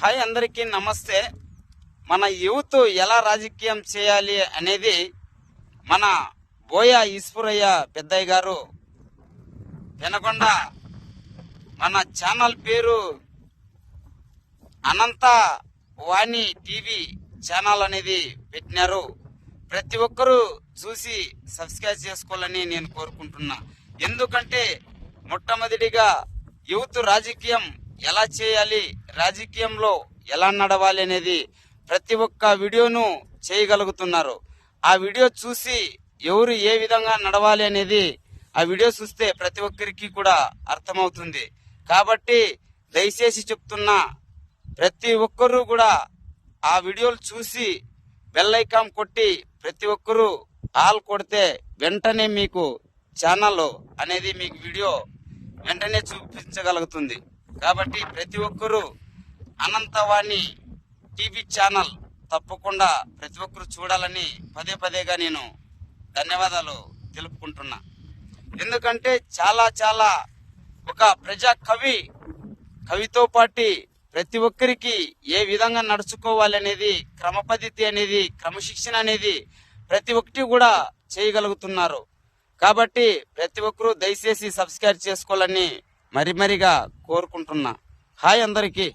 Hi అందరికీ నమస్తే. మన యూత్ ఎలా రాజకీయం చేయాలి అనేది మన బోయ ఈశ్వరయ్య పెద్దయ్య గారు వినకొండ మన ఛానల్ పేరు అనంత వాణి టీవీ ఛానల్ అనేది పెట్టినారు. ప్రతి ఒక్కరూ చూసి సబ్స్క్రైబ్ చేసుకోవాలని నేను కోరుకుంటున్నా. ఎందుకంటే మొట్టమొదటిగా యూత్ రాజకీయం ఎలా చేయాలి రాజకీయంలో ఎలా నడవాలి అనేది ప్రతి ఒక్క వీడియోను చేయగలుగుతున్నారు. ఆ వీడియో చూసి ఎవరు ఏ విధంగా నడవాలి అనేది ఆ వీడియో చూస్తే ప్రతి ఒక్కరికి కూడా అర్థమవుతుంది. కాబట్టి దయచేసి చెప్తున్నా ప్రతి ఒక్కరూ కూడా ఆ వీడియోలు చూసి బెల్ ఐకాన్ కొట్టి ప్రతి ఒక్కరూ ఆల్ కొడితే వెంటనే మీకు ఛానల్ అనేది మీకు వీడియో వెంటనే చూపించగలుగుతుంది. కాబట్టి ప్రతి ఒక్కరూ అనంతవాణి టీవీ ఛానల్ తప్పకుండా ప్రతి ఒక్కరు చూడాలని పదే పదేగా నేను ధన్యవాదాలు తెలుపుకుంటున్నా. ఎందుకంటే చాలా చాలా ఒక ప్రజా కవి కవితో పాటి ప్రతి ఒక్కరికి ఏ విధంగా నడుచుకోవాలి అనేది క్రమ అనేది క్రమశిక్షణ అనేది ప్రతి ఒక్కటి కూడా చేయగలుగుతున్నారు. కాబట్టి ప్రతి ఒక్కరూ దయచేసి సబ్స్క్రైబ్ చేసుకోవాలని మరి మరిగా కోరుకుంటున్నా. హాయ్ అందరికీ.